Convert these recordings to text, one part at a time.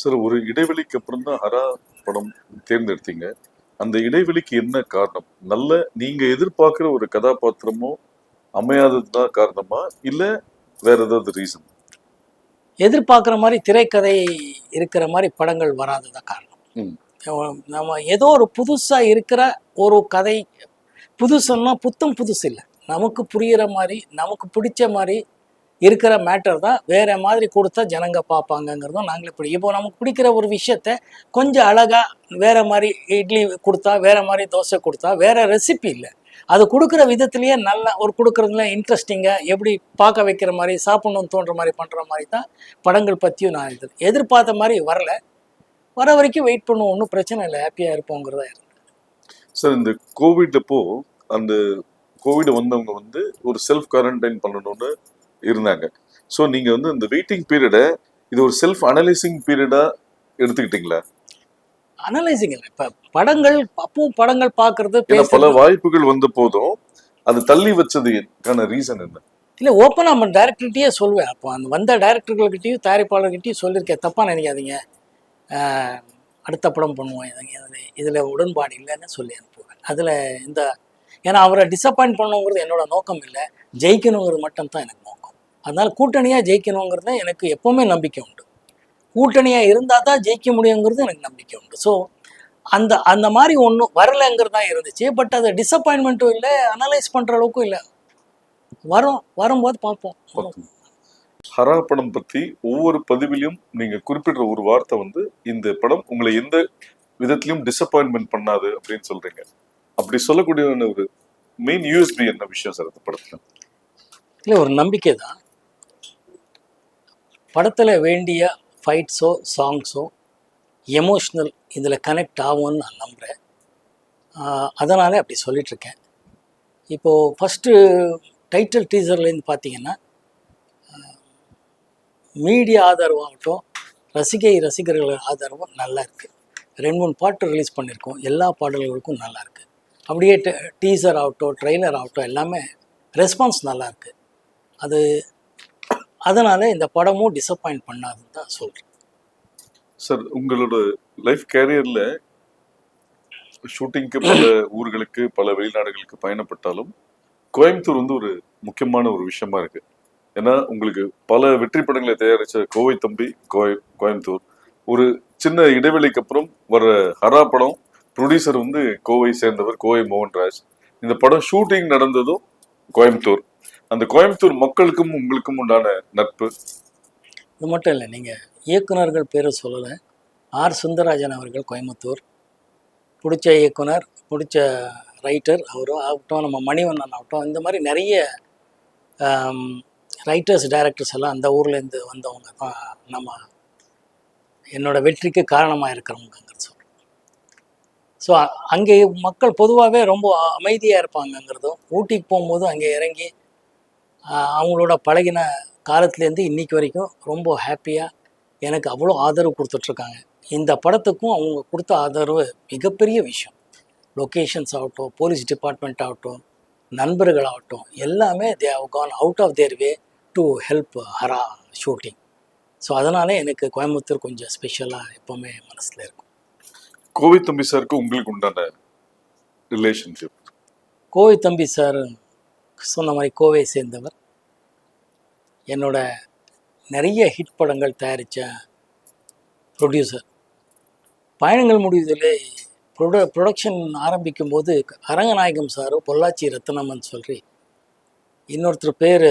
Sir ஒரு இடைவெளிக்கு அப்புறம் தான் ஹரா படம் தேர்ந்தெடுத்தீங்க. அந்த இடைவெளிக்கு என்ன காரணம்? நல்ல நீங்க எதிர்பார்க்கிற ஒரு கதாபாத்திரமோ அமையாதது தான் காரணமா? இல்ல வேற ஏதாவது ரீசன் எதிர்பார்க்குற மாதிரி திரைக்கதை இருக்கிற மாதிரி படங்கள் வராததான் காரணம். நம்ம ஏதோ ஒரு புதுசாக இருக்கிற ஒரு கதை புதுசுன்னா புத்தம் புதுசு இல்லை. நமக்கு புரிகிற மாதிரி நமக்கு பிடிச்ச மாதிரி இருக்கிற மேட்டர் தான் வேற மாதிரி கொடுத்தா ஜனங்க பார்ப்பாங்கங்கிறதும் நாங்களே பிடி இப்போ நமக்கு பிடிக்கிற ஒரு விஷயத்த கொஞ்சம் அழகாக வேற மாதிரி இட்லி கொடுத்தா வேற மாதிரி தோசை கொடுத்தா வேற ரெசிபி இல்லை. அது கொடுக்குற விதத்துலேயே நல்ல ஒரு கொடுக்குறதுல இன்ட்ரெஸ்டிங்காக எப்படி பார்க்க வைக்கிற மாதிரி சாப்பிடணும்னு தோன்ற மாதிரி பண்ணுற மாதிரி தான் படங்கள் பற்றியும் நான் இது எதிர்பார்த்த மாதிரி வரல. வர வரைக்கும் வெயிட் பண்ணுவோம். ஒன்றும் பிரச்சனை இல்லை. ஹாப்பியாக இருப்போங்கிறதா இருக்கு சார் இந்த கோவிட் அப்போ அந்த கோவிட் வந்தவங்க வந்து ஒரு செல்ஃப் குவாரண்டைன் பண்ணணும்னு இருந்தாங்க. ஸோ நீங்க வந்து இந்த வெயிட்டிங் பீரியடை இது ஒரு செல்ஃப் அனலைசிங் பீரியடா எடுத்துக்கிட்டீங்களா? அனலைசிங் இல்லை. இப்போ படங்கள் அப்பவும் படங்கள் பார்க்கறது பல வாய்ப்புகள் வந்த போதும் அது தள்ளி வச்சதுக்கான ரீசன் என்ன? இல்லை ஓப்பனாக நம்ம டேரக்டர்கிட்டயே சொல்லுவேன். அப்போ அந்த வந்த டேரக்டர்கள்கிட்டயும் தயாரிப்பாளர்கிட்டயும் சொல்லியிருக்கேன். தப்பாக நினைக்காதீங்க. அடுத்த படம் பண்ணுவோம். இதில் இதில் உடன்பாடு இல்லைன்னு சொல்லி அனுப்புவேன். அதில் இந்த ஏன்னா அவரை டிசப்பாயிண்ட் பண்ணணுங்கிறது என்னோட நோக்கம் இல்லை. ஜெயிக்கணுங்கிறது மட்டும்தான் எனக்கு நோக்கம். அதனால கூட்டணியாக ஜெயிக்கணுங்கிறது எனக்கு எப்போவுமே நம்பிக்கை உண்டு. கூட்டணியாக இருந்தால் தான் ஜெயிக்க முடியுங்கிறது எனக்கு நம்பிக்கை உண்டு. ஸோ அந்த அந்த மாதிரி ஒன்றும் வரலைங்கிறது தான் இருந்துச்சு. பட் அது டிசப்பாயின்மெண்ட்டும் இல்லை அனலைஸ் பண்ணுற அளவுக்கும் இல்லை. வரும் வரும்போது பார்ப்போம். ஹரா படம் பத்தி ஒவ்வொரு பதிவிலும் நீங்க குறிப்பிடுற ஒரு வார்த்தை வந்து இந்த படம் உங்களை எந்த விதத்திலும் டிசப்பாயின்மெண்ட் பண்ணாது அப்படின்னு சொல்றீங்க. அப்படி சொல்லக்கூடிய ஒரு மெயின் யூஎஸ்பி என்ன விஷயம் சார் அந்த படத்துல? இல்லை ஒரு நம்பிக்கை தான். படத்தில் வேண்டிய ஃபைட்ஸோ சாங்ஸோ எமோஷ்னல் இதில் கனெக்ட் ஆகும்னு நான் நம்புகிறேன் அதனால் அப்படி சொல்லிகிட்ருக்கேன் இப்போது ஃபஸ்ட்டு டைட்டில் டீசர்லேருந்து பார்த்தீங்கன்னா மீடியா ஆதரவாகட்டும் ரசிகை ரசிகர்கள் ஆதரவும் நல்லா இருக்குது ரெண்டு மூணு பாட்டு ரிலீஸ் பண்ணியிருக்கோம். எல்லா பாடல்களுக்கும் நல்லா இருக்குது அப்படியே டீசர் ஆகட்டும் ட்ரெய்லர் ஆகட்டும் எல்லாமே ரெஸ்பான்ஸ் நல்லா இருக்குது அது அதனால இந்த படமும் டிசப்பாயிண்ட் பண்ணாதுன்னு தான் சொல்கிறேன் சார் உங்களோட லைஃப் கேரியரில் ஷூட்டிங்க்கு பல ஊர்களுக்கு பல வெளிநாடுகளுக்கு பயணப்பட்டாலும் கோயம்புத்தூர் வந்து ஒரு முக்கியமான ஒரு விஷயமா இருக்கு. ஏன்னா உங்களுக்கு பல வெற்றி படங்களை தயாரிச்ச கோவை தம்பி கோய கோயம்புத்தூர். ஒரு சின்ன இடைவெளிக்கு அப்புறம் வர ஹரா படம் ப்ரொடியூசர் வந்து கோவை சேர்ந்தவர் கோவை மோகன்ராஜ். இந்த படம் ஷூட்டிங் நடந்ததும் கோயம்புத்தூர். அந்த கோயம்புத்தூர் மக்களுக்கும் உங்களுக்கும் உண்டான நட்பு? இது மட்டும் இல்லை நீங்கள் இயக்குனர்கள் பேரை சொல்லலை. ஆர். சுந்தரராஜன் அவர்கள் கோயம்புத்தூர். பிடிச்ச இயக்குனர் பிடிச்ச ரைட்டர் அவரும் ஆகட்டும் நம்ம மணிவண்ணன் ஆகட்டும் இந்த மாதிரி நிறைய ரைட்டர்ஸ் டைரக்டர்ஸ் எல்லாம் அந்த ஊர்லேருந்து வந்தவங்க தான் நம்ம என்னோட வெற்றிக்கு காரணமாக இருக்கிறவங்கங்கிறது சொல்கிறோம் ஸோ அங்கே மக்கள் பொதுவாகவே ரொம்ப அமைதியாக இருப்பாங்கங்கிறதும் ஊட்டிக்கு போகும்போது அங்கே இறங்கி அவங்களோட பழகின காலத்துலேருந்து இன்னைக்கு வரைக்கும் ரொம்ப ஹாப்பியாக எனக்கு அவ்வளோ ஆதரவு கொடுத்துட்ருக்காங்க. இந்த படத்துக்கும் அவங்க கொடுத்த ஆதரவு மிகப்பெரிய விஷயம். லொக்கேஷன்ஸ் ஆகட்டும் போலீஸ் டிபார்ட்மெண்ட் ஆகட்டும் நண்பர்கள் ஆகட்டும் எல்லாமே they have gone out of their way to help Hara shooting so அதனால எனக்கு கோயம்புத்தூர் கொஞ்சம் ஸ்பெஷலாக எப்போவுமே மனசில் இருக்கும். கோவை தம்பி சாருக்கு உங்களுக்கு உண்டான ரிலேஷன்ஷிப் கோவை தம்பி சார் சொன்ன மாதிரி கோவை சேர்ந்தவர். என்னோட நிறைய ஹிட் படங்கள் தயாரித்த ப்ரொடியூசர் பயணங்கள் முடிவதில் ப்ரொட ப்ரொடக்ஷன் ஆரம்பிக்கும் போது அரங்கநாயகம் சார் பொள்ளாச்சி ரத்னமன் சொல்லி இன்னொருத்தர் பேர்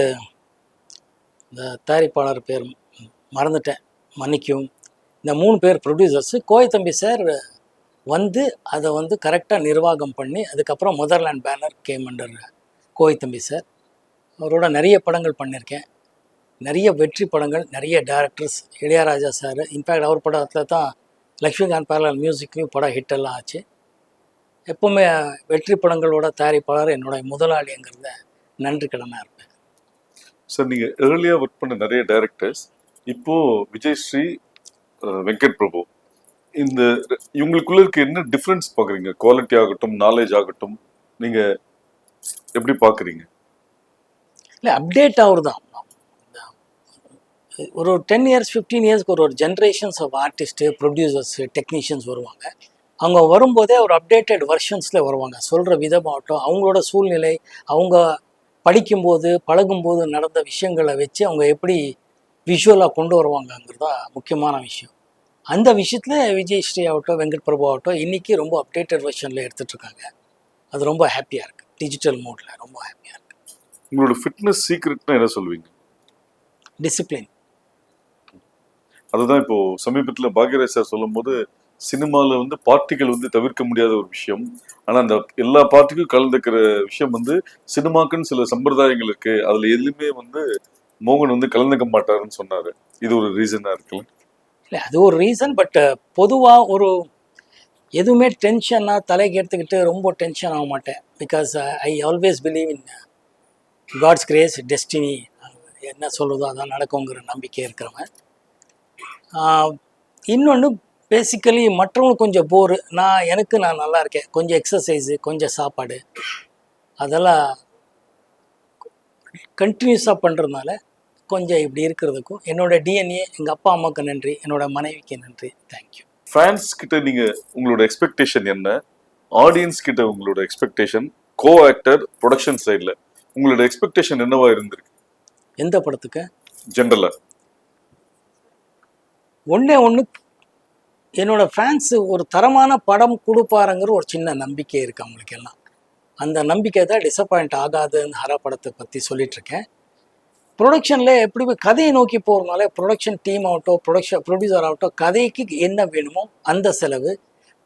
இந்த தயாரிப்பாளர் பேர் மறந்துட்டேன் மன்னிக்கும் இந்த மூணு பேர் ப்ரொடியூசர்ஸு கோவை தம்பி சார் வந்து அதை வந்து கரெக்டாக நிர்வாகம் பண்ணி அதுக்கப்புறம் motherland banner came under Kovai தம்பி சார். அவரோட நிறைய படங்கள் பண்ணியிருக்கேன். நிறைய வெற்றி படங்கள் நிறைய directors Ilaiyaraaja sir. In fact அவர் படத்தில் தான் லக்ஷ்மிகாந்த் பேரலால் மியூசிக்லேயும் படம் ஹிட் எல்லாம் ஆச்சு. எப்போவுமே வெற்றி படங்களோட தயாரிப்பாளர் என்னோட முதலாளிங்கிறத நன்றி கடனாக இருப்பேன் சார் நீங்கள் ஏர்லியாக ஒர்க் பண்ண நிறைய டைரக்டர்ஸ் இப்போ விஜய் ஸ்ரீ வெங்கட் பிரபு. இந்த இவங்களுக்குள்ள இருக்க என்ன டிஃப்ரென்ஸ் பார்க்குறீங்க குவாலிட்டி ஆகட்டும் நாலேஜ் ஆகட்டும் நீங்கள் எப்படி பார்க்குறீங்க இல்லை அப்டேட் அவர் தான் ஒரு டென் இயர்ஸ் ஃபிஃப்டீன் இயர்ஸ்க்கு ஒரு ஒரு generations of artist producers technicians வருவாங்க. அவங்க வரும்போதே ஒரு அப்டேட்டட் வெர்ஷன்ஸில் வருவாங்க. சொல்கிற விதமாகட்டும் அவங்களோட சூழ்நிலை அவங்க படிக்கும்போது பழகும்போது நடந்த விஷயங்களை வச்சு அவங்க எப்படி விஷுவலாக கொண்டு வருவாங்கங்கிறது தான் முக்கியமான விஷயம். அந்த விஷயத்தில் விஜய் ஸ்ரீ ஆகட்டும் வெங்கட் பிரபு ஆகட்டும் இன்றைக்கி ரொம்ப அப்டேட்டட் வெர்ஷனில் எடுத்துகிட்ருக்காங்க அது ரொம்ப ஹாப்பியாக இருக்குது டிஜிட்டல் மோடில் ரொம்ப ஹாப்பியாக இருக்குது உங்களோட ஃபிட்னஸ் சீக்ரெட்னா என்ன சொல்லுவீங்க? டிசிப்ளின் அதுதான் இப்போ சமீபத்துல பாக்யராஜ் சார் சொல்லும் போது சினிமால வந்து பார்ட்டிகள் வந்து தவிர்க்க முடியாத ஒரு விஷயம். ஆனா அந்த எல்லா பார்ட்டிக்கும் கலந்துக்கிற விஷயம் வந்து சினிமாக்குன்னு சில சம்பிரதாயங்கள் இருக்கு. அதுல எதுவுமே வந்து மோகன் வந்து கலந்துக்க மாட்டாருன்னு சொன்னாரு. இது ஒரு ரீசனா இருக்குல்ல? இல்லை அது ஒரு ரீசன் பட் பொதுவாக ஒரு எதுவுமே டென்ஷனாக தலைக்கு எடுத்துக்கிட்டு ரொம்ப டென்ஷன் ஆக மாட்டேன். Because I always believe in God's grace destiny என்ன சொல்கிறதோ அதான் நடக்குங்கிற நம்பிக்கை இருக்கிறவன். இன்னொன்று பேசிக்கலி மற்றவங்களுக்கு கொஞ்சம் போர் நான் எனக்கு நான் நல்லா இருக்கேன். கொஞ்சம் எக்ஸசைஸு கொஞ்சம் சாப்பாடு. அதெல்லாம் கண்டினியூஸாக பண்ணுறதுனால கொஞ்சம் இப்படி இருக்கிறதுக்கும் என்னோடய டிஎன்ஏ எங்கள் அப்பா அம்மாவுக்கு நன்றி. என்னோடய மனைவிக்கு நன்றி. தேங்க்யூ ஃபேன்ஸ் கிட்ட நீங்க உங்களோட எக்ஸ்பெக்டேஷன் என்ன? ஆடியன்ஸ் கிட்ட உங்களோட எக்ஸ்பெக்டேஷன் கோ ஆக்டர் ப்ரொடக்ஷன் சைடுல உங்களோட எக்ஸ்பெக்டேஷன் என்னவா இருந்திருக்கு? எந்த படத்துக்கு? ஜென்ரலா ஒன்றே ஒன்று என்னோட ஃபேன்ஸு ஒரு தரமான படம் கொடுப்பாருங்கிற ஒரு சின்ன நம்பிக்கை இருக்குது அவங்களுக்கு எல்லாம் அந்த நம்பிக்கை தான் டிசப்பாயிண்ட் ஆகாதுன்னு ஹரா படத்தை பற்றி சொல்லிகிட்ருக்கேன் ப்ரொடக்ஷனில் எப்படி கதையை நோக்கி போகிறதுனால ப்ரொடக்ஷன் டீம் ஆகட்டும் ப்ரொடக்ஷன் ப்ரொடியூசர் ஆகட்டும் கதைக்கு என்ன வேணுமோ அந்த செலவு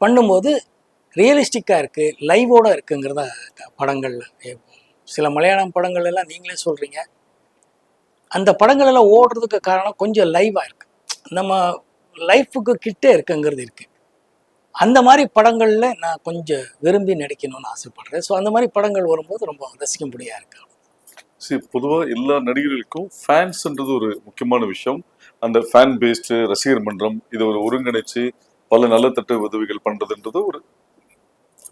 பண்ணும்போது ரியலிஸ்டிக்காக இருக்குது லைவோட இருக்குங்கிறத படங்கள் சில மலையாளம் படங்கள் எல்லாம் நீங்களே சொல்கிறீங்க அந்த படங்கள் எல்லாம் ஓடுறதுக்கு காரணம் கொஞ்சம் லைவாக இருக்குது நம்ம லைஃபுக்கு கிட்டே இருக்குங்கிறது இருக்குது அந்த மாதிரி படங்களில் நான் கொஞ்சம் விரும்பி நடிக்கணும்னு ஆசைப்பட்றேன். ஸோ அந்த மாதிரி படங்கள் வரும்போது ரொம்ப ரசிக்கும்படியாக இருக்குது சரி பொதுவா எல்லா நடிகர்களுக்கும் ஃபேன்ஸ்ன்றது ஒரு முக்கியமான விஷயம். அந்த ஃபேன் பேஸ்டு ரசிகர் மன்றம் இதை ஒரு ஒருங்கிணைச்சு பல நல்ல தட்டு உதவிகள் பண்றதுன்றது ஒரு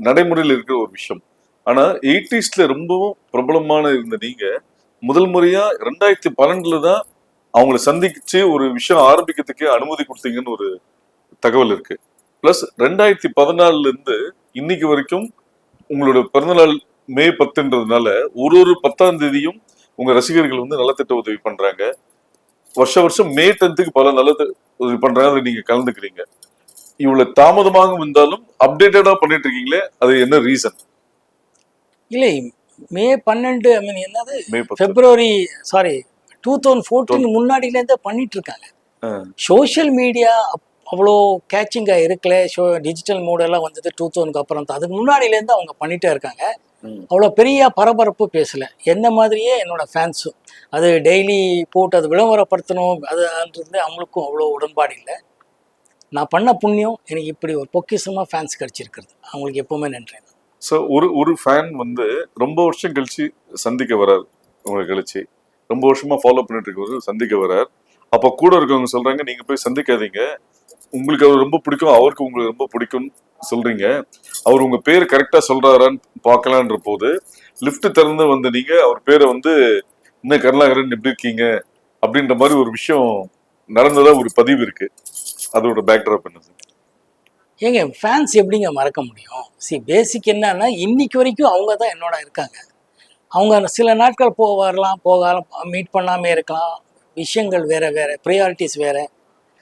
நடைமுறையில் இருக்கிற ஒரு விஷயம். ஆனால் எயிட்டிஸில் ரொம்பவும் பிரபலமான இருந்த நீங்கள் முதல் முறையா ரெண்டாயிரத்தி பன்னெண்டில் தான் அவங்கள சந்திச்சு ஒரு விஷயம் ஆரம்பிக்கிறதுக்கு அனுமதி கொடுத்தீங்கன்னு ஒரு தகவல் இருக்கு. பிளஸ் ரெண்டாயிரத்தி பதினாலுல இருந்து இன்னைக்கு வரைக்கும் உங்களோட பிறந்தநாள் மே பத்துன்றதுனால ஒரு ஒரு பத்தாம் தேதியும் உங்க ரசிகர்கள் வந்து நலத்திட்ட உதவி பண்றாங்க. வருஷ வருஷம் மே டென்த்துக்கு பல நலத்த உதவி பண்றாங்க அதுல நீங்க கலந்துக்கிறீங்க. இவ்வளவு தாமதமாக இருந்தாலும் அப்டேட்டடா பண்ணிட்டு இருக்கீங்களே அது என்ன ரீசன்? இல்லை மே பன்னெண்டு ஐ மீன் என்னது? February sorry two thousand fourteen முன்னாடியிலேருந்தே பண்ணிட்டு இருக்காங்க. சோஷியல் மீடியா அவ்வளோ கேச்சிங்காக இருக்கல. ஷோ டிஜிட்டல் மோடெல்லாம் வந்தது டூ தௌசண்ட்க்கு அப்புறம் அதுக்கு முன்னாடியிலேருந்து அவங்க பண்ணிட்டே இருக்காங்க. அவ்வளோ பெரிய பரபரப்பு பேசலை. என்ன மாதிரியே என்னோட ஃபேன்ஸும் அது டெய்லி போட்டு அது விளம்பரப்படுத்தணும் அதுன்றது அவங்களுக்கும் அவ்வளோ உடன்பாடு இல்லை. நான் பண்ண புண்ணியம் எனக்கு இப்படி ஒரு பொக்கிஷமாக ஃபேன்ஸ் கிடச்சிருக்கிறது. அவங்களுக்கு எப்போவுமே நன்றி. ஸோ ஒரு ஒரு ஃபேன் வந்து ரொம்ப வருஷம் கழிச்சு சந்திக்க வரார். உங்களை கழிச்சு. ரொம்ப வருஷமா ஃபாலோ பண்ணிட்டு இருக்கவர் சந்திக்க வரார். அப்ப கூட இருக்கவங்க சொல்றாங்க நீங்க போய் சந்திக்காதீங்க. உங்களுக்கு அவர் ரொம்ப பிடிக்கும் அவருக்கு உங்களுக்கு ரொம்ப பிடிக்கும்னு சொல்றீங்க. அவர் உங்க பேர் கரெக்டா சொல்றாரான்னு பார்க்கலான்ற போது லிஃப்ட் திறந்து வந்த நீங்க அவர் பேரை வந்து என்ன கருணாகரன் எப்படி இருக்கீங்க? அப்படின்ற மாதிரி ஒரு விஷயம் நடந்ததா ஒரு பதிவு இருக்கு. அதோட பேக்ட்ராப் என்னது ஏங்க ஃபேன்ஸ் எப்படிங்க மறக்க முடியும்? சி பேசிக் என்னன்னா இன்னைக்கு வரைக்கும் அவங்க தான் என்னோட இருக்காங்க. அவங்க சில நாட்கள் போக வரலாம் போகலாம் மீட் பண்ணாமே இருக்கலாம். விஷயங்கள் வேற வேற ப்ரையாரிட்டிஸ் வேற.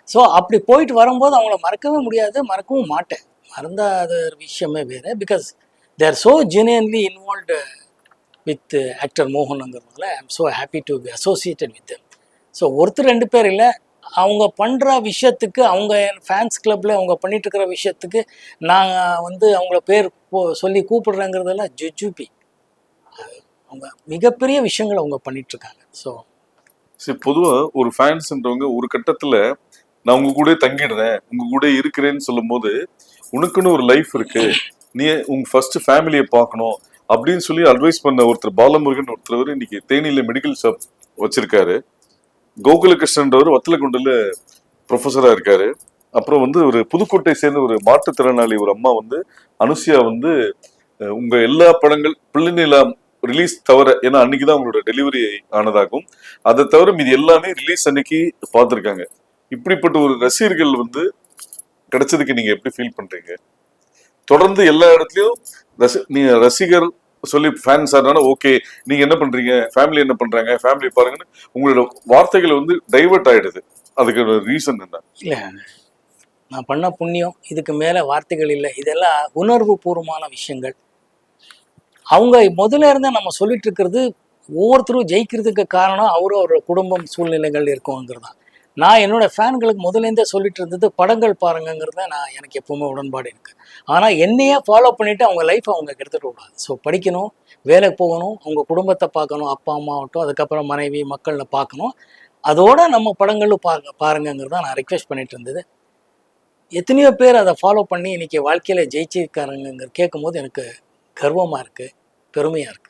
ஸோ அப்படி போயிட்டு வரும்போது அவங்கள மறக்கவே முடியாது மறக்கவும் மாட்டேன். மறந்தாத ஒரு விஷயமே வேறு because there so genuinely involved with actor மோகனுங்கிறதுனால I am so happy to be associated with so ஒருத்தர் ரெண்டு பேர் இல்லை அவங்க பண்ணுற விஷயத்துக்கு அவங்க ஃபேன்ஸ் கிளப்பில் அவங்க பண்ணிட்டுருக்கிற விஷயத்துக்கு நாங்கள் வந்து அவங்கள பேர் போ- சொல்லி கூப்பிடுறேங்கிறதெல்லாம் ஜுஜுபி. அவங்க மிகப்பெரிய விஷயங்கள் அவங்க பண்ணிகிட்ருக்காங்க ஸோ சரி பொதுவாக ஒரு ஃபேன்ஸ்ன்றவங்க ஒரு கட்டத்தில் நான் உங்க கூட தங்கிடுறேன் உங்க கூட இருக்கிறேன்னு சொல்லும்போது உனக்குன்னு ஒரு லைஃப் இருக்கு. நீ உங்க ஃபர்ஸ்ட் ஃபேமிலியை பார்க்கணும் அப்படின்னு சொல்லி அட்வைஸ் பண்ண ஒருத்தர் பாலமுருகன் ஒருத்தர் இன்னைக்கு தேனியில மெடிக்கல் ஷாப் வச்சிருக்காரு. கோகுலகிருஷ்ணன்றவர் வத்தலகுண்டில் ப்ரொஃபஸரா இருக்காரு. அப்புறம் வந்து ஒரு புதுக்கோட்டை சேர்ந்த ஒரு மாற்றுத்திறனாளி ஒரு அம்மா வந்து அனுசியா வந்து உங்க எல்லா படங்கள் பிள்ளைநிலா ரிலீஸ் தவிர ஏன்னா அன்னைக்கு தான் அவங்களோட டெலிவரி ஆனதாகும் அதை தவிர மீதி எல்லாமே ரிலீஸ் அன்னைக்கு பார்த்துருக்காங்க. இப்படிப்பட்ட ஒரு ரசிகர்கள் வந்து கிடைச்சதுக்கு நீங்க எப்படி ஃபீல் பண்றீங்க? தொடர்ந்து எல்லா இடத்துலயும் ரசி நீங்க ரசிகர் சொல்லி ஃபேன்ஸ் ஆனாலும் ஓகே நீங்க என்ன பண்றீங்க? ஃபேமிலி என்ன பண்றாங்க? ஃபேமிலி பாருங்கன்னு உங்களோட வார்த்தைகள் வந்து டைவர்ட் ஆயிடுது. அதுக்கு ரீசன் என்ன? இல்ல. நான் பண்ண புண்ணியம் இதுக்கு மேலே வார்த்தைகள் இல்லை. இதெல்லாம் உணர்வு பூர்வமான விஷயங்கள். அவங்க முதல்ல இருந்தே நம்ம சொல்லிட்டு இருக்கிறது ஒவ்வொருத்தரும் ஜெயிக்கிறதுக்கு காரணம் அவரும் அவரோட குடும்பம் சூழ்நிலைகள் இருக்குங்கிறது தான் நான் என்னோட ஃபேன்களுக்கு முதலேருந்தே சொல்லிட்டு இருந்தது படங்கள் பாருங்கங்கிறத நான் எனக்கு எப்பவுமே உடன்பாடு இருக்கு. ஆனால் என்னையே ஃபாலோ பண்ணிட்டு அவங்க லைஃப் அவங்க கெடுத்துட்டு கூடாது ஸோ படிக்கணும் வேலைக்கு போகணும் அவங்க குடும்பத்தை பார்க்கணும் அப்பா அம்மா ஆகட்டும் அதுக்கப்புறம் மனைவி மக்களில் பார்க்கணும். அதோட நம்ம படங்களும் பாருங்க பாருங்கங்கிறத நான் ரெக்வெஸ்ட் பண்ணிட்டு இருந்தது. எத்தனையோ பேர் அதை ஃபாலோ பண்ணி இன்னைக்கு வாழ்க்கையில் ஜெயிச்சிருக்காருங்க கேட்கும்போது எனக்கு கர்வமாக இருக்கு பெருமையாக இருக்கு.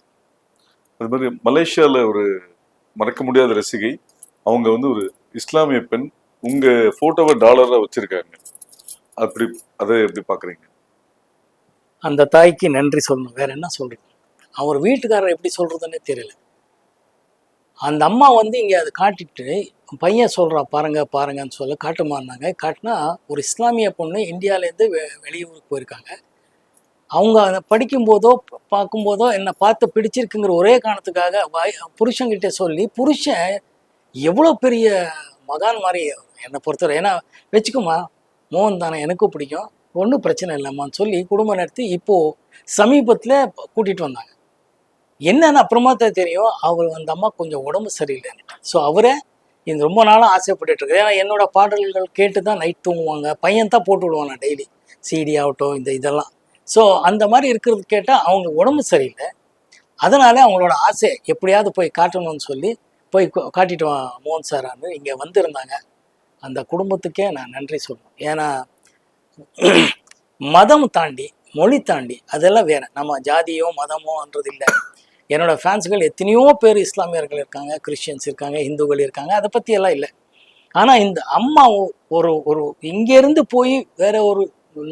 அது மாதிரி மலேசியாவில் ஒரு மறக்க முடியாத ரசிகை. அவங்க வந்து ஒரு இஸ்லாமிய பெண் உங்க போட்டோவை டாலரா வச்சிருக்காங்க. அப்படி அதை எப்படி பாக்குறீங்க? அந்த தாய்க்கு நன்றி சொல்லணும். வேற என்ன சொல்றது? அவர் வீட்டுக்காரர் எப்படி சொல்றதுன்னே தெரியல. அந்த அம்மா வந்து இங்கே அதை காட்டிட்டு பையன் சொல்கிறா பாருங்க பாருங்கன்னு சொல்ல காட்டுமான்னாங்க காட்டினா ஒரு இஸ்லாமிய பொண்ணு இந்தியாவிலேருந்து வெ வெளியூருக்கு போயிருக்காங்க. அவங்க அதை படிக்கும்போதோ பார்க்கும்போதோ என்னை பார்த்து பிடிச்சிருக்குங்கிற ஒரே காரணத்துக்காக வாய் புருஷன்கிட்ட சொல்லி புருஷன் எவ்வளோ பெரிய மகான் மாதிரி என்னை பொறுத்தவரை ஏன்னா வச்சுக்கோமா மோகன் தானே எனக்கும் பிடிக்கும் ஒன்றும் பிரச்சனை இல்லைம்மான்னு சொல்லி குடும்பம் நடத்தி இப்போது சமீபத்தில் கூட்டிகிட்டு வந்தாங்க. என்னன்னு அப்புறமா தான் தெரியும் அவர் அந்த அம்மா கொஞ்சம் உடம்பு சரியில்லைன்னு. ஸோ அவரை இது ரொம்ப நாளாக ஆசைப்பட்டுட்டு இருக்கு ஏன்னா என்னோட பாடல்கள் கேட்டு தான் நைட் தூங்குவாங்க பையன் தான் போட்டு விடுவான் நான் டெய்லி சீடி ஆகட்டும் இந்த இதெல்லாம். ஸோ அந்த மாதிரி இருக்கிறது கேட்டால் அவங்க உடம்பு சரியில்லை. அதனால அவங்களோட ஆசை எப்படியாவது போய் காட்டணும்னு சொல்லி போய் கா- காட்டிட்டு வா மோகன் சாரான்னு இங்கே வந்திருந்தாங்க. அந்த குடும்பத்துக்கே நான் நன்றி சொல்லணும். ஏன்னா மதம் தாண்டி மொழி தாண்டி அதெல்லாம் வேற. நம்ம ஜாதியோ மதமோன்றது இல்லை. என்னோடய ஃபேன்ஸுகள் எத்தனையோ பேர் இஸ்லாமியர்கள் இருக்காங்க கிறிஸ்டியன்ஸ் இருக்காங்க இந்துக்கள் இருக்காங்க அதை பற்றியெல்லாம் இல்லை. ஆனால் இந்த அம்மா ஒரு ஒரு இங்கேருந்து போய் வேற ஒரு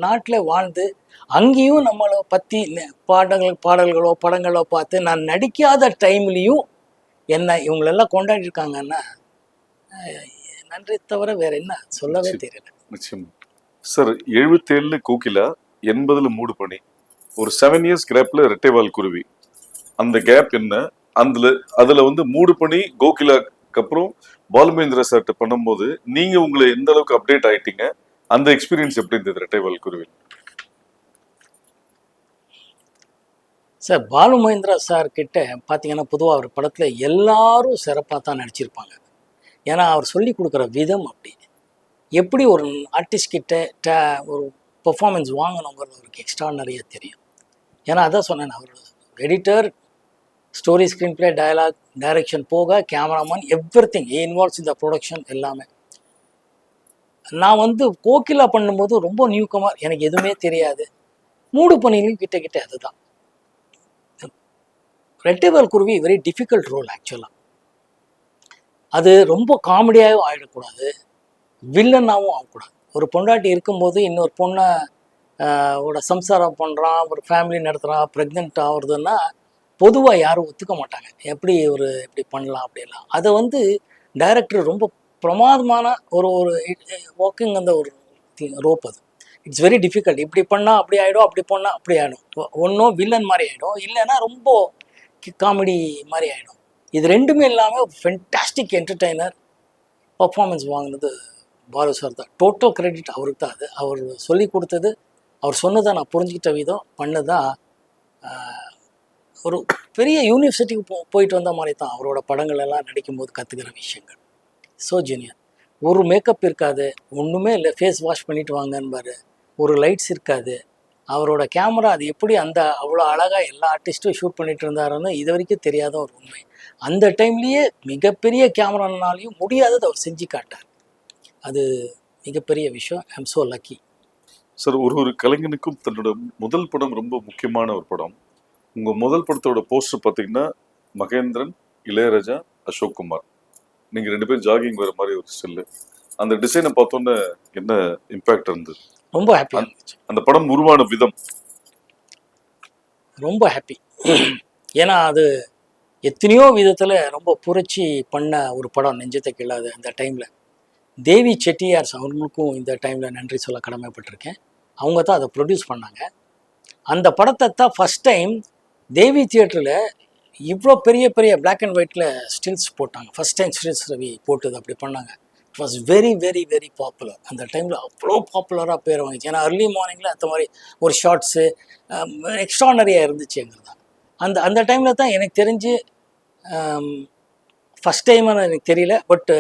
நாட்டில் வாழ்ந்து அங்கேயும் நம்மளை பற்றி பாடல்கள் பாடல்களோ படங்களோ பார்த்து நான் நடிக்காத டைம்லேயும் என்ன இவங்களெல்லாம் கொண்டாடிருக்காங்கன்னா நன்றி தவிர வேற என்ன? சொல்லவே தெரியல. நிச்சயம். சார் எழுபத்தேழுல கோகிலா எண்பதுல மூடு பணி ஒரு செவன் இயர்ஸ் கேப்ல ரெட்டைவால் குருவி. அந்த கேப் என்ன? அதுல அதுல வந்து மூடு பணி கோகிலாக்கு அப்புறம் பாலுமேந்திர சார்ட்ட பண்ணும்போது நீங்க உங்களை எந்த அளவுக்கு அப்டேட் ஆயிட்டீங்க? அந்த எக்ஸ்பீரியன்ஸ் எப்படி இருந்தது ரெட்டைவால் குருவி சார் பாலு மகேந்திரா சார் கிட்ட பார்த்தீங்கன்னா பொதுவாக அவர் படத்தில் எல்லாரும் சிறப்பாக தான் நடிச்சிருப்பாங்க. ஏன்னா அவர் சொல்லி கொடுக்குற விதம் அப்படி. எப்படி ஒரு ஆர்டிஸ்ட் கிட்ட ட ஒரு பெர்ஃபார்மன்ஸ் வாங்கணுங்கிறது அவருக்கு எக்ஸ்ட்ரா நிறைய தெரியும். ஏன்னா அதான் சொன்னேன் அவர் editor story screenplay dialogue direction போக கேமராமேன் எவ்ரி திங் இன்வால்வ்ஸ் இந்த ப்ரொடக்ஷன் எல்லாமே. நான் வந்து கோகிலா பண்ணும்போது ரொம்ப நியூ கமர் எனக்கு எதுவுமே தெரியாது. மூடு பணியிலும் கிட்ட கிட்ட அதுதான். ரெட்டைவால் குருவி வெரி டிஃபிகல்ட் ரோல் ஆக்சுவலாக அது ரொம்ப காமெடியாகவும் ஆகிடக்கூடாது வில்லனாகவும் ஆகக்கூடாது. ஒரு பொண்டாட்டி இருக்கும்போது இன்னொரு பொண்ணை ஓட சம்சாரம் பண்ணுறான் ஒரு ஃபேமிலி நடத்துகிறான் ப்ரெக்னென்ட் ஆகுறதுன்னா பொதுவாக யாரும் ஒத்துக்க மாட்டாங்க. எப்படி ஒரு இப்படி பண்ணலாம் அப்படிலாம் அதை வந்து டைரக்டர் ரொம்ப பிரமாதமான ஒரு ஒரு வாக்கிங் அந்த ஒரு ரோப் அது. இட்ஸ் வெரி டிஃபிகல்ட் இப்படி பண்ணால் அப்படி ஆகிடும் அப்படி பண்ணால் அப்படி ஆகிடும் ஒன்றும் வில்லன் மாதிரி ஆகிடும் இல்லைன்னா ரொம்ப காமெடி மாதிரி ஆகிடும் இது ரெண்டுமே இல்லாமல் ஃபென்டாஸ்டிக் என்டர்டெய்னர் பர்ஃபார்மன்ஸ் வாங்கினது பாலு சார் தான். டோட்டல் கிரெடிட் அவருக்கு தான் அது. அவர் சொல்லி கொடுத்தது அவர் சொன்னதை நான் புரிஞ்சுக்கிட்ட விதம் பண்ணதான் ஒரு பெரிய யூனிவர்சிட்டிக்கு போ போயிட்டு வந்த மாதிரி தான் அவரோட படங்கள் எல்லாம் நடிக்கும்போது கற்றுக்கிற விஷயங்கள். ஸோ ஜூனியர் ஒரு மேக்கப் இருக்காது ஒன்றுமே இல்லை ஃபேஸ் வாஷ் பண்ணிட்டு வாங்கன்பாரு. ஒரு லைட்ஸ் இருக்காது அவரோட கேமரா அது எப்படி அந்த அவ்வளோ அழகாக எல்லா ஆர்டிஸ்ட்டும் ஷூட் பண்ணிட்டு இருந்தாருன்னு இது வரைக்கும் தெரியாத ஒரு உண்மை. அந்த டைம்லேயே மிகப்பெரிய கேமரானாலையும் முடியாததை அவர் செஞ்சு காட்டார். அது மிகப்பெரிய விஷயம். I am so lucky sir ஒரு ஒரு கலைஞனுக்கும் தன்னோட முதல் படம் ரொம்ப முக்கியமான ஒரு படம். உங்கள் முதல் படத்தோட போஸ்டர் பார்த்தீங்கன்னா மகேந்திரன் இளையராஜா அசோக் குமார். நீங்கள் ரெண்டு பேரும் ஜாகிங் வர மாதிரி ஒரு ஸ்டில்லு அந்த டிசைனை பார்த்தோன்னே என்ன இம்பேக்ட் இருந்தது? ரொம்ப ஹாப்பியாக இருந்துச்சு அந்த படம் உருவான விதம். ரொம்ப ஹாப்பி ஏன்னா அது எத்தனையோ விதத்தில் ரொம்ப புரட்சி பண்ண ஒரு படம் நெஞ்சத்தை கிள்ளாது அந்த டைமில் தேவி செட்டியார்ஸ் அவங்களுக்கும் இந்த டைமில் நன்றி சொல்ல கடமைப்பட்டிருக்கேன். அவங்க தான் அதை ப்ரொடியூஸ் பண்ணாங்க. அந்த படத்தை தான் ஃபஸ்ட் டைம் தேவி தியேட்டரில் இவ்வளோ பெரிய பெரிய Black அண்ட் ஒயிட்டில் ஸ்டில்ஸ் போட்டாங்க. ஃபஸ்ட் டைம் ஸ்டில்ஸ் ரவி போட்டது அப்படி பண்ணாங்க. It was very very very popular அந்த டைமில் அவ்வளோ பாப்புலராக பேர் வாங்கிச்சு. ஏன்னா அர்லி மார்னிங்கில் அந்த மாதிரி ஒரு ஷார்ட்ஸு எக்ஸ்ட்ரானரியாக இருந்துச்சுங்கிறது அந்த அந்த டைமில் தான் எனக்கு தெரிஞ்சு um, ஃபஸ்ட் டைம்னு எனக்கு தெரியல. பட்டு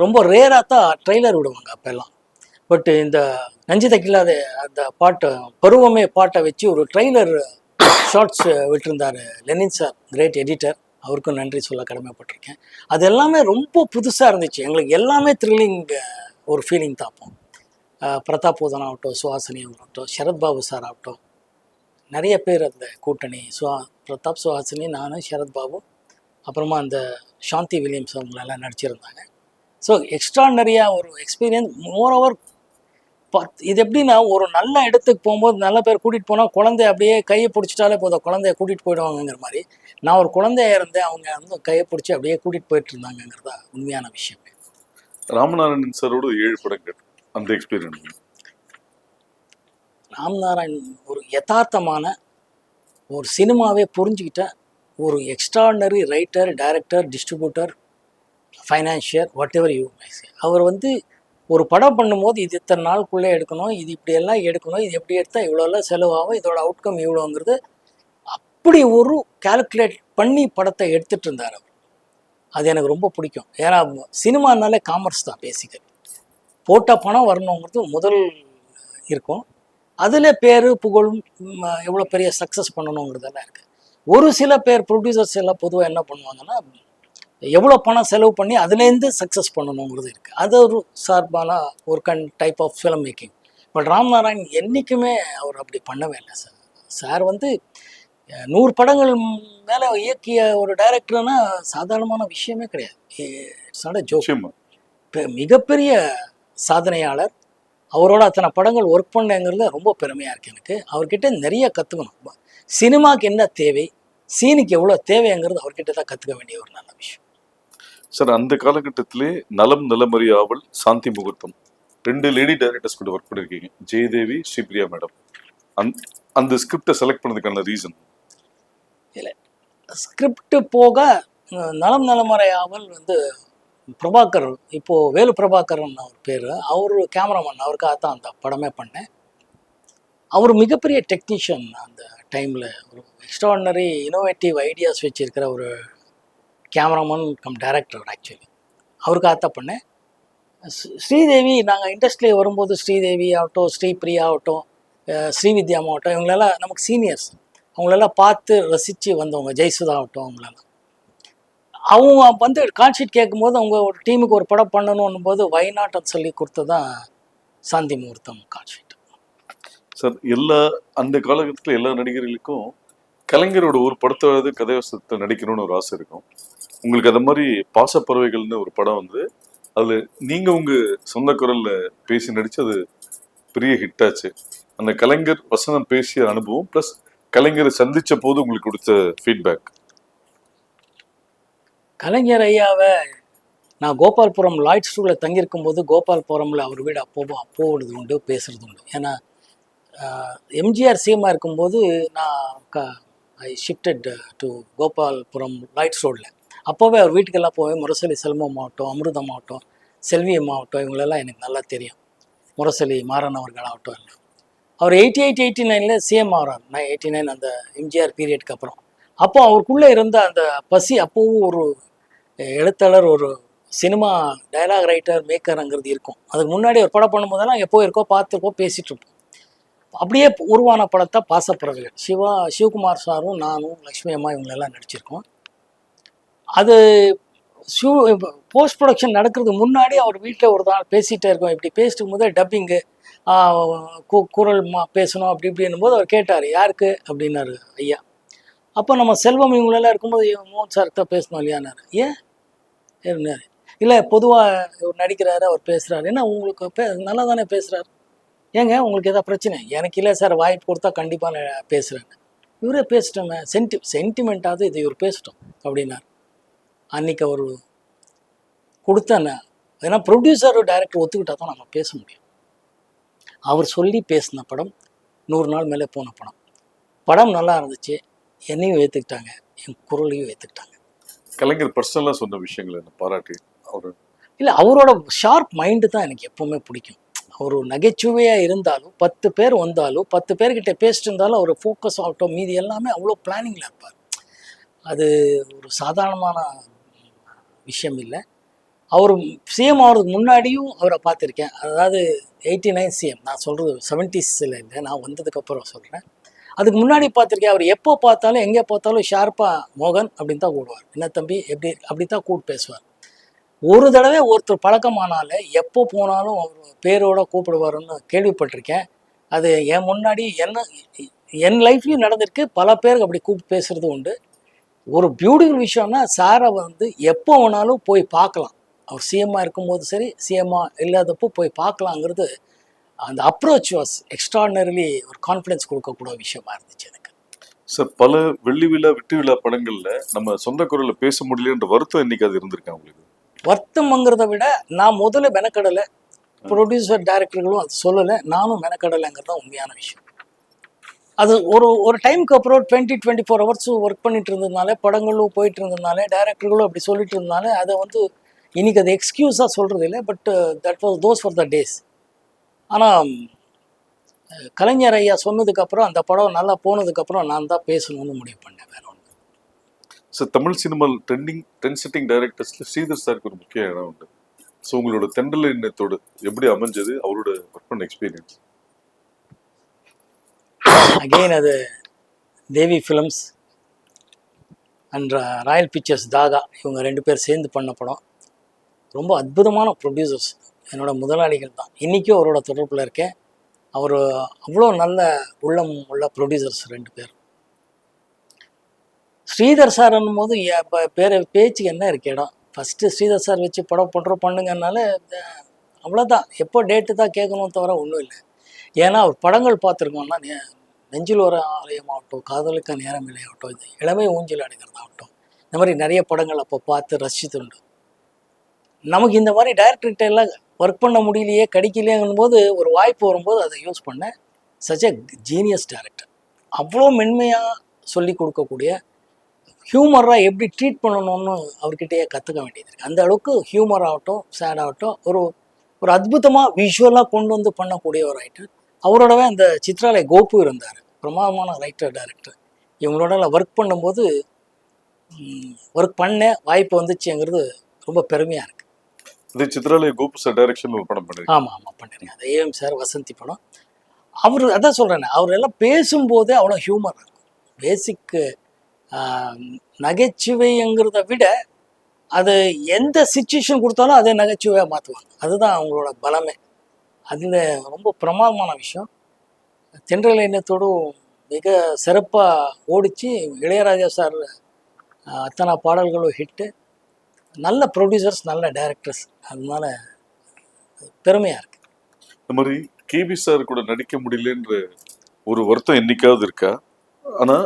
ரொம்ப ரேராக தான் ட்ரெய்லர் விடுவாங்க அப்போல்லாம். பட் இந்த நஞ்சு தைக்கலாத அந்த பாட்டை பருவமே பாட்டை வச்சு ஒரு ட்ரெய்லர் ஷார்ட்ஸ் விட்டுருந்தார் லெனின் சார் கிரேட் எடிட்டர் அவருக்கும் நன்றி சொல்ல கடமைப்பட்டிருக்கேன். அது எல்லாமே ரொம்ப புதுசாக இருந்துச்சு. எங்களுக்கு எல்லாமே த்ரில்லிங் ஒரு ஃபீலிங் தாப்போம் பிரதாப் போதன் ஆகட்டும் சுஹாசினி ஆகட்டும் சரத்பாபு சார் ஆகட்டும் நிறைய பேர் அந்த கூட்டணி சுஹா பிரதாப் சுஹாசினி நான் சரத்பாபு அப்புறமா அந்த சாந்தி வில்லியம்ஸ் அவங்களெல்லாம் நடிச்சிருந்தாங்க. ஸோ எக்ஸ்ட்ரானரியாக ஒரு எக்ஸ்பீரியன்ஸ் மோர் ஓவர் இது எப்படின்னா ஒரு நல்ல இடத்துக்கு போகும்போது நல்ல பேர் கூட்டிகிட்டு போனால் குழந்தைய அப்படியே கையை பிடிச்சிட்டாலே போதும். குழந்தைய கூட்டிகிட்டு போயிடுவாங்கங்கிற மாதிரி. நான் ஒரு குழந்தையா இருந்தேன் அவங்க வந்து கையை பிடிச்சி அப்படியே கூட்டிகிட்டு போயிட்டு இருந்தாங்கங்கிறதா உண்மையான விஷயம். ராமநாராயணன் சாரோட ஏழு படங்கள் அந்த எக்ஸ்பீரியன்ஸ் ராம்நாராயண் ஒரு யதார்த்தமான ஒரு சினிமாவே புரிஞ்சுக்கிட்ட ஒரு extraordinary writer director distributor financier whatever you அவர் வந்து ஒரு படம் பண்ணும்போது இது இத்தனை நாளுக்குள்ளே எடுக்கணும் இது இப்படியெல்லாம் எடுக்கணும் இது எப்படி எடுத்தால் இவ்வளோலாம் செலவாகும் இதோட அவுட்கம் இவ்வளோங்கிறது அப்படி ஒரு கால்குலேட் பண்ணி படத்தை எடுத்துட்டு இருந்தார் அவர். அது எனக்கு ரொம்ப பிடிக்கும். ஏன்னா சினிமானாலே காமர்ஸ் தான் பேசிக்கல் போட்ட பணம் வரணுங்கிறது முதல் இருக்கும். அதில் பேர் புகழும் எவ்வளோ பெரிய சக்ஸஸ் பண்ணணுங்கிறதெல்லாம் இருக்குது ஒரு சில பேர் ப்ரொடியூசர்ஸ் எல்லாம் பொதுவாக என்ன பண்ணுவாங்கன்னா எவ்வளோ பணம் செலவு பண்ணி அதுலேருந்து சக்ஸஸ் பண்ணணுங்கிறது இருக்குது அது ஒரு சார்பான ஒரு gun type of filmmaking but Ramnarayan என்றைக்குமே அவர் அப்படி பண்ணவே இல்லை சார் சார் வந்து நூறு படங்கள் மேலே இயக்கிய ஒரு டைரக்டர்னா சாதாரணமான விஷயமே கிடையாது. இட்ஸ் நாட் ஜோக் நிச்சயமா. பெ- மிகப்பெரிய சாதனையாளர் அவரோட அத்தனை படங்கள் ஒர்க் பண்ணேங்கிறதுல ரொம்ப பெருமையாக இருக்கு எனக்கு. அவர்கிட்ட நிறைய கற்றுக்கணும் சினிமாக்கு என்ன தேவை சீனுக்கு எவ்வளோ தேவைங்கிறது அவர்கிட்ட தான் கற்றுக்க வேண்டிய ஒரு நல்ல விஷயம். சார் அந்த காலகட்டத்திலே நலம் நலமறி ஆவல் சாந்தி முகூர்த்தம். ரெண்டு லேடி டைரக்டர்ஸ் கூட ஒர்க் பண்ணிருக்கீங்க. ஜெயதேவி ஸ்ரீபிரியா மேடம் அந் அந்த ஸ்கிரிப்டை செலக்ட் பண்ணதுக்கான ரீசன் ஸ்கிரிப்ட் போக நலம் நலமறை ஆவல் வந்து பிரபாகர் இப்போ வேலு பிரபாகரன் அவர் பேர். அவர் கேமராமேன் அவருக்காக தான் அந்த படமே பண்ணேன். அவர் மிகப்பெரிய டெக்னீஷியன் அந்த டைமில் ஒரு எக்ஸ்ட்ராடினரி இனோவேட்டிவ் ஐடியாஸ் வச்சிருக்கிற ஒரு கேமராமேன் கம் டைரக்டர் ஆக்சுவலி அவருக்காக தான் பண்ணேன் ஸ்ரீதேவி நாங்கள் இண்டஸ்ட்ரியில் வரும்போது ஸ்ரீதேவி ஆகட்டும் ஸ்ரீபிரியா ஆகட்டும் ஸ்ரீவித்யா ஆகட்டும் இவங்களெல்லாம் நமக்கு சீனியர்ஸ் அவங்களெல்லாம் பார்த்து ரசித்து வந்தவங்க ஜெய்சுதா ஆகட்டும் அவங்களெல்லாம். அவங்க வந்து கான்ஷீட் கேட்கும்போது அவங்க ஒரு டீமுக்கு ஒரு படம் பண்ணணும் போது வைநாட்டம் சொல்லி கொடுத்தது தான் சாந்தி முகூர்த்தம் கான்ஷீட் சார் எல்லா அந்த காலகட்டத்தில் எல்லா நடிகர்களுக்கும் கலைஞரோட ஒரு படத்தாவது கதைவசத்தை நடிக்கணும்னு ஒரு ஆசை இருக்கும். உங்களுக்கு அது மாதிரி பாசப்பறவைகள்னு ஒரு படம் வந்து அதில் நீங்கள் உங்கள் சொந்த குரலில் பேசி நடித்து அது பெரிய ஹிட் ஆச்சு. அந்த கலைஞர் வசனம் பேசிய அனுபவம் ப்ளஸ் கலைஞரை சந்தித்த போது உங்களுக்கு கொடுத்த ஃபீட்பேக் கலைஞர் ஐயாவை நான் கோபால்புரம் லாய்ட் ஸ்டூவில் தங்கியிருக்கும் போது கோபால்புரமில் அவர் வீடு அப்போவும் அப்போது உண்டு பேசுறது உண்டு. ஏன்னா எம்ஜிஆர் சிஎம்மாக இருக்கும்போது நான் க I shifted to Gopalapuram Lloyds ரோடில் அப்போவே அவர் வீட்டுக்கெல்லாம் போய் முரசொலி செல்வம் ஆகட்டும் அமிர்தம் ஆகட்டும் செல்வியம் ஆகட்டும் இவங்களெல்லாம் எனக்கு நல்லா தெரியும். முரசொலி மாறன் அவர்கள் ஆகட்டும் எல்லாம். அவர் எயிட்டி எயிட் எயிட்டி நைனில் சிஎம் ஆகிறார் நான் எயிட்டி நைன் அந்த எம்ஜிஆர் பீரியடுக்கு அப்புறம். அப்போ அவருக்குள்ளே இருந்த அந்த பசி அப்போவும் ஒரு எழுத்தாளர் ஒரு சினிமா டயலாக் ரைட்டர் மேக்கருங்கிறது இருக்கும். அதுக்கு முன்னாடி ஒரு படம் பண்ணும்போதெல்லாம் எப்போ இருக்கோ பார்த்துருக்கோ பேசிகிட்ருப்போம் இருப்போம் அப்படியே உருவான படத்தை பாசப்பறவைகள் சிவா சிவகுமார் சாரும் நானும் லக்ஷ்மி அம்மா இவங்களெல்லாம் நடிச்சிருக்கோம். அது ஷூ போஸ்ட் ப்ரொடக்ஷன் நடக்கிறதுக்கு முன்னாடி அவர் வீட்டில் ஒரு நாள் பேசிகிட்டே இருக்கோம். இப்படி பேசிட்டு போதே டப்பிங்கு குரல் மா பேசணும் அப்படி இப்படின்னும் போது அவர் கேட்டார் யாருக்கு? அப்படின்னாரு ஐயா. அப்போ நம்ம செல்வம் இவங்களெல்லாம் இருக்கும்போது மோகன் சார் தான் பேசணும் இல்லையானாரு ஏன்? இருந்தார் இல்லை பொதுவாக இவர் நடிக்கிறாரு அவர் பேசுகிறாரு ஏன்னா உங்களுக்கு பே நல்லா தானே பேசுகிறாரு ஏங்க உங்களுக்கு எதாவது பிரச்சனை? எனக்கு இல்லை சார் வாய்ப்பு கொடுத்தா கண்டிப்பாக நான் பேசுகிறேன் இவரே பேசிட்டோமே சென்டி சென்டிமெண்ட்டாவது இது இவர் பேசிட்டோம் அப்படின்னார். அன்னைக்கு அவர் கொடுத்த ஏன்னா ப்ரொடியூசர் டைரக்டர் ஒத்துக்கிட்டா தான் நம்ம பேச முடியும். அவர் சொல்லி பேசின படம் நூறு நாள் மேலே போன படம். படம் நல்லா இருந்துச்சு என்னையும் ஏற்றுக்கிட்டாங்க என் குரலையும் ஏற்றுக்கிட்டாங்க கலைஞர் பர்சனலா சொன்ன விஷயங்களை என்ன பாராட்டி அவரு? இல்லை அவரோட ஷார்ப் மைண்டு தான் எனக்கு எப்பவுமே பிடிக்கும். அவர் நகைச்சுவையாக இருந்தாலும் பத்து பேர் வந்தாலும் பத்து பேர்கிட்ட பேசிட்டு இருந்தாலும் அவர் ஃபோக்கஸ் ஆகட்டும் மீதி எல்லாமே அவ்வளோ பிளானிங்கில் இருப்பார். அது ஒரு சாதாரணமான விஷயம் இல்லை. அவர் சிஎம் ஆகிறதுக்கு முன்னாடியும் அவரை பார்த்துருக்கேன். அதாவது எயிட்டி நைன் சிஎம் நான் சொல்கிறது செவன்டிஸில் இல்லை நான் வந்ததுக்கப்புறம் சொல்கிறேன் அதுக்கு முன்னாடி பார்த்துருக்கேன். அவர் எப்போ பார்த்தாலும் எங்கே பார்த்தாலும் ஷார்ப்பாக மோகன் அப்படின்னு தான் கூடுவார். என்ன தம்பி? எப்படி? அப்படி தான் கூப்பிட்டு பேசுவார். ஒரு தடவை ஒருத்தர் பழக்கமானாலே எப்போ போனாலும் அவர் பேரோட கூப்பிடுவாருன்னு கேள்விப்பட்டிருக்கேன். அது என் முன்னாடி என்ன என் லைஃப்லையும் நடந்திருக்கு. பல பேருக்கு அப்படி கூப்பிட்டு பேசுகிறது உண்டு. ஒரு பியூட்டிஃபுல் விஷயம்னா சாரை வந்து எப்போ வேணாலும் போய் பார்க்கலாம். அவர் சிஎம்மாக இருக்கும்போது சரி சிஎம்மாக இல்லாதப்போ போய் பார்க்கலாங்கிறது அந்த அப்ரோச் வாஸ் எக்ஸ்ட்ராடினரிலி ஒரு கான்ஃபிடன்ஸ் கொடுக்கக்கூடிய விஷயமா இருந்துச்சு எனக்கு. சார் பல வெள்ளி விழா வெற்றி விழா படங்கள்ல நம்ம சொந்த குரல்ல பேச முடியலன்ற வருத்தம் இன்னைக்கு அது இருந்திருக்கா உங்களுக்கு? வருத்தம்ங்கிறத விட நான் முதல்ல மெனக்கடலை ப்ரொடியூசர் டைரக்டர்களும் அது சொல்லலை நானும் மெனக்கடலைங்கிறது தான் உண்மையான விஷயம். அது ஒரு ஒரு டைமுக்கு அப்புறம் twenty twenty four hours work பண்ணிட்டு இருந்ததுனால படங்களும் போயிட்டு இருந்ததுனால டேரக்டர்களும் அப்படி சொல்லிட்டு இருந்தனால அதை வந்து இன்னைக்கு அது எக்ஸ்கியூஸாக சொல்கிறது இல்லை but that was those for the days ஆனால் கலைஞர் ஐயா சொன்னதுக்கப்புறம் அந்த படம் நல்லா போனதுக்கப்புறம் நான் தான் பேசணும்னு முடிவு பண்ணேன் வேற ஒன்று sir Tamil cinema trending trend setting டைரக்டர்ஸில் Sridhar சாருக்கு ஒரு முக்கிய இடம் உண்டு. ஸோ உங்களோட தெண்டல் எண்ணத்தோடு எப்படி அமைஞ்சது? அவரோட ஒர்க் பண்ண எக்ஸ்பீரியன்ஸ் அகெயின் அது Devi films and royal pictures தாதா இவங்க ரெண்டு பேர் சேர்ந்து பண்ண படம். ரொம்ப அற்புதமான ப்ரொடியூசர்ஸ் என்னோட முதலாளிகள் தான். இன்றைக்கும் அவரோட தொடர்பில் இருக்கேன். அவர் அவ்வளோ நல்ல உள்ளம் உள்ள ப்ரொடியூசர்ஸ் ரெண்டு பேர். ஸ்ரீதர் சார்ன்னும் போது இப்போ பேர் பேச்சுக்கு என்ன இருக்கு இடம்? ஃபஸ்ட்டு ஸ்ரீதர் சார் வச்சு படம் பண்ணுறோம் பண்ணுங்கனால அவ்வளோதான் எப்போ டேட்டு தான் கேட்கணும் தவிர ஒன்றும் இல்லை. ஏன்னா அவர் படங்கள் பார்த்துருக்கோம்னா நெஞ்சில் ஒரு ஆலயமாகட்டும் காதலுக்க நேரம் இல்லையாகட்டும் இது இளமை ஊஞ்சல் அடைகிறதாகட்டும் இந்த மாதிரி நிறைய படங்கள் அப்போ பார்த்து ரசித்துண்டு. நமக்கு இந்த மாதிரி டைரக்டர்கிட்ட எல்லாம் ஒர்க் பண்ண முடியலையே கிடைக்கலையேங்கும் போது ஒரு வாய்ப்பு வரும்போது அதை யூஸ் பண்ணேன் சச் எ ஜீனியஸ் டேரக்டர் அவ்வளோ மென்மையாக சொல்லி கொடுக்கக்கூடிய ஹியூமராக எப்படி ட்ரீட் பண்ணணும்னு அவர்கிட்டயே கற்றுக்க வேண்டியது இருக்குது அந்த அளவுக்கு ஹியூமர் ஆகட்டும் சேட் ஆகட்டும் ஒரு ஒரு அற்புதமாக விஷுவலாக கொண்டு வந்து பண்ணக்கூடிய ஒரு ரைட்டர் அவரோடவே அந்த சித்ராலய கோபு இருந்தார். பிரமாதமான ரைட்டர் டைரக்டர். இவங்களோட ஒர்க் பண்ணும்போது ஒர்க் பண்ண வாய்ப்பு வந்துச்சுங்கிறது ரொம்ப பெருமையாக இருக்குது இதே சித்ராலய கோபு சார் டைரக்ஷன் ஒரு படம் பண்ணிருக்கேன் ஆமாம் ஆமாம் பண்ணிருக்கேன். அது ஏஎம் சார் வசந்தி படம். அவர் அதான் சொல்கிறேன் அவர் எல்லாம் பேசும்போதே அவ்வளோ ஹியூமர் இருக்கும். பேசிக் நகைச்சுவைங்கிறத விட அது எந்த சுச்சுவேஷன் கொடுத்தாலும் அதை நகைச்சுவையாக மாற்றுவாங்க அதுதான் அவங்களோட பலமே. அதில் ரொம்ப பிரமாதமான விஷயம். தென்றல் எண்ணத்தோடும் மிக சிறப்பாக ஓடிச்சு இளையராஜா சார் அத்தனை பாடல்களும் ஹிட்டு நல்ல ப்ரொடியூசர்ஸ் நல்ல டைரக்டர்ஸ் அதனால பெருமையாக இருக்குது இந்த மாதிரி கேபி சார் கூட நடிக்க முடியலன்ற ஒரு வருத்தம் என்னைக்காவது இருக்கா? ஆனா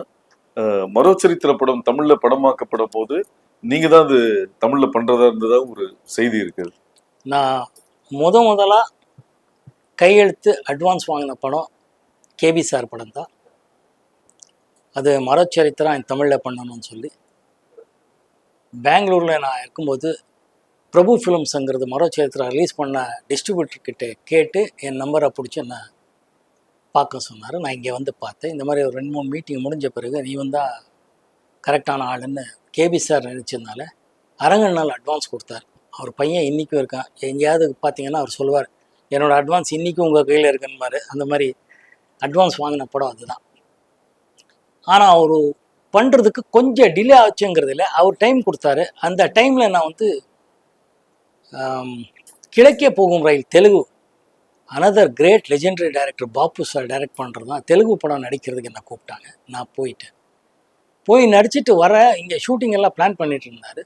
அஹ், மரோச்சரித்திர படம் தமிழ்ல படமாக்கப்படும் போது நீங்க தான் அது தமிழ்ல பண்றதா இருந்ததா ஒரு செய்தி இருக்குது? நான் முத முதலாக கையெழுத்து அட்வான்ஸ் வாங்கின படம் கேபி சார் படம் தான் அது மரச்சரித்திரம் என் தமிழில் பண்ணணும்னு சொல்லி. பெங்களூரில் நான் இருக்கும்போது பிரபு ஃபிலிம்ஸுங்கிறது மரச்சரித்திரம் ரிலீஸ் பண்ண டிஸ்ட்ரிபியூட்டர்கிட்ட கேட்டு என் நம்பரை பிடிச்சி என்னை பார்க்க சொன்னார். நான் இங்கே வந்து பார்த்தேன். இந்த மாதிரி ஒரு ரெண்டு மூணு மீட்டிங் முடிஞ்ச பிறகு நீ வந்தால் கரெக்டான ஆளுன்னு கேபி சார் நினச்சதுனால அரங்கன் நாள் அட்வான்ஸ் கொடுத்தார். அவர் பையன் இன்றைக்கும் இருக்கான். எங்கேயாவது பார்த்தீங்கன்னா அவர் சொல்லுவார் என்னோடய அட்வான்ஸ் இன்றைக்கும் உங்கள் கையில் இருக்குன்னு மாதிரி அந்த மாதிரி அட்வான்ஸ் வாங்கின படம் அதுதான். ஆனால் அவர் பண்ணுறதுக்கு கொஞ்சம் டிலே ஆச்சுங்கிறதுல அவர் டைம் கொடுத்தாரு. அந்த டைமில் நான் வந்து Kizhakke Pogum Rail Telugu. Another great legendary director Bapu sir direct பண்ணுறது தான் தெலுங்கு படம் நடிக்கிறதுக்கு என்ன கூப்பிட்டாங்க. நான் போயிட்டேன். போய் நடிச்சிட்டு வர இங்கே ஷூட்டிங் எல்லாம் பிளான் பண்ணிட்டு இருந்தார்.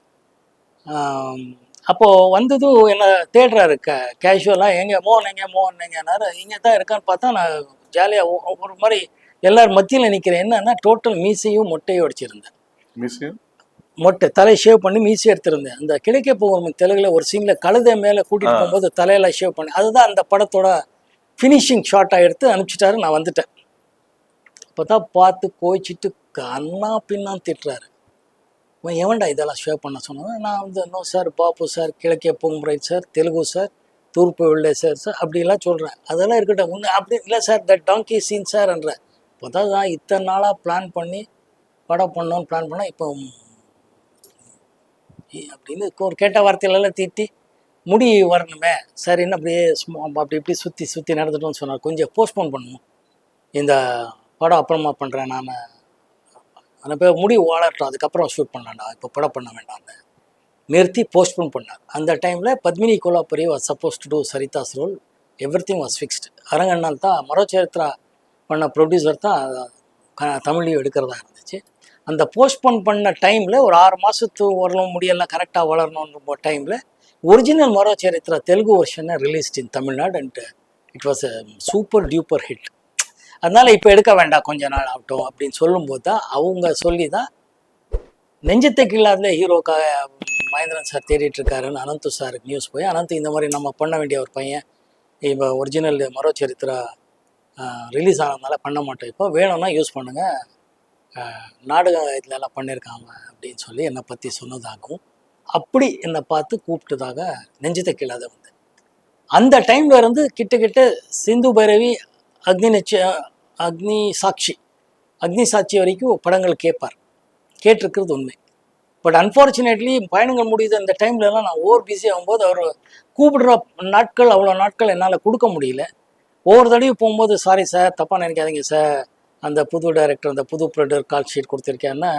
அப்போது வந்ததும் என்ன தேடுறாரு க கேஷுவலாக எங்கே மோகன் எங்கே மோகன் எங்கேனாரு இங்கே தான் இருக்கான்னு பார்த்தா நான் ஜாலியாக ஒரு மாதிரி எல்லார் மத்தியில் நிற்கிறேன் என்னன்னா டோட்டல் மீசையும் மொட்டையும் அடிச்சிருந்தேன். மியூசியம் மொட்டை தலை ஷேவ் பண்ணி மீசி எடுத்திருந்தேன். அந்த கிழக்க போகும் தெலுங்குல ஒரு சீன்ல கழுதை மேல கூட்டிட்டு ஆ. போகும்போது தலையில ஷேவ் பண்ணி அதுதான் அந்த படத்தோட ஃபினிஷிங் ஷாட்டா எடுத்து அனுப்பிச்சிட்டாரு நான் வந்துட்டேன். அப்பதான் பார்த்து கோச்சிட்டு கண்ணா பின்னான்னு திட்டுறாரு. இவன் எவன்டா இதெல்லாம் ஷேவ் பண்ண சொன்னது நான் வந்து நோ சார் பாப்பு சார் கிழக்கே பொங்குமுறை sir Telugu sir Toorpu Velle sir sir அப்படிலாம் சொல்கிறேன் அதெல்லாம் இருக்கட்டும். உன்னை அப்படி இல்லை சார் த டாங்கி சீன் சார்ன்ற இப்போ தான் நான் இத்தனை நாளாக பிளான் பண்ணி படம் பண்ணோன்னு பிளான் பண்ணேன். இப்போ அப்படின்னு ஒரு கேட்ட வார்த்தையிலலாம் திட்டி முடி வரணுமே. சரின்னு அப்படியே சும்மா அப்படி இப்படி சுற்றி சுற்றி நடந்துட்டோம்னு சொன்னார் கொஞ்சம் போஸ்ட்போன் பண்ணணும் இந்த படம் அப்புறமா பண்ணுறேன் நான். அந்த பேர் முடி வளரட்டும் அதுக்கப்புறம் ஷூட் பண்ணலாம்டா. இப்போ படம் பண்ண வேண்டாம்னு நிறுத்தி போஸ்ட்போன் பண்ணார். அந்த டைமில் Padmini Kolhapuri was supposed to to Saritha's role everything was fixed அரங்கண்ணால் தான் மரோச்சரித்ரா பண்ண ப்ரொடியூசர் தான் தமிழையும் எடுக்கிறதா இருந்துச்சு. அந்த போஸ்ட்போன் பண்ண டைமில் ஒரு ஆறு மாதத்து வரலும் முடியெல்லாம் கரெக்டாக வளரணுன்ற டைமில் ஒரிஜினல் மரோச்சரித்ரா தெலுங்கு வருஷனை released in Tamilnadu and it was a super duper hit அதனால் இப்போ எடுக்க வேண்டாம் கொஞ்ச நாள் ஆகட்டும் அப்படின்னு சொல்லும்போது தான் அவங்க சொல்லி தான் நெஞ்சத்தை கில்லாத ஹீரோக்காக மகேந்திரன் சார் தேடிட்டு இருக்காருன்னு அனந்து சாருக்கு நியூஸ் போய் அனந்த் இந்த மாதிரி நம்ம பண்ண வேண்டிய ஒரு பையன் இப்போ ஒரிஜினல் மரோ சரித்திரா ரிலீஸ் ஆனதுனால பண்ண மாட்டோம். இப்போ வேணும்னா யூஸ் பண்ணுங்கள் நாடக இதுல எல்லாம் பண்ணியிருக்காங்க அப்படின்னு சொல்லி என்னை பற்றி சொன்னதாகவும் அப்படி என்னை பார்த்து கூப்பிட்டதாக நெஞ்சத்தை கில்லாத வந்து. அந்த டைம்ல இருந்து கிட்ட கிட்ட சிந்து பைரவி அக்னி நட்ச அக்னி சாட்சி அக்னி சாட்சி வரைக்கும் படங்கள் கேட்பார். கேட்டிருக்கிறது உண்மை. பட் அன்ஃபார்ச்சுனேட்லி பயணங்கள் முடியுது. அந்த டைம்ல எல்லாம் நான் ஓவர் பிஸி ஆகும்போது அவர் கூப்பிடுற நாட்கள் அவ்வளோ நாட்கள் என்னால் கொடுக்க முடியல. ஒவ்வொரு தடவையும் போகும்போது சாரி சார் தப்பாக நினைக்காதீங்க சார் அந்த புது டைரக்டர் அந்த புது ப்ரொடியூசர் கால் ஷீட் கொடுத்துருக்கேன்னா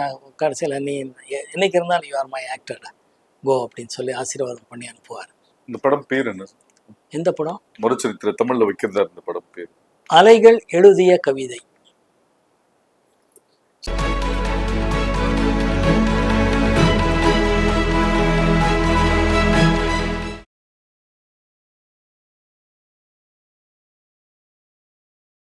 கடைசியில் நீ என்னைக்கு இருந்தாலும் யூ ஆர் மை ஆக்டர் கோ அப்படின்னு சொல்லி ஆசீர்வாதம் பண்ணி அனுப்புவார். இந்த படம் பேர் என்ன? எந்த படம்? மறுச்சரித்திர தமிழ்ல வைக்கிறதா இந்த படம் பேர். அலைகள் எழுதிய கவிதை.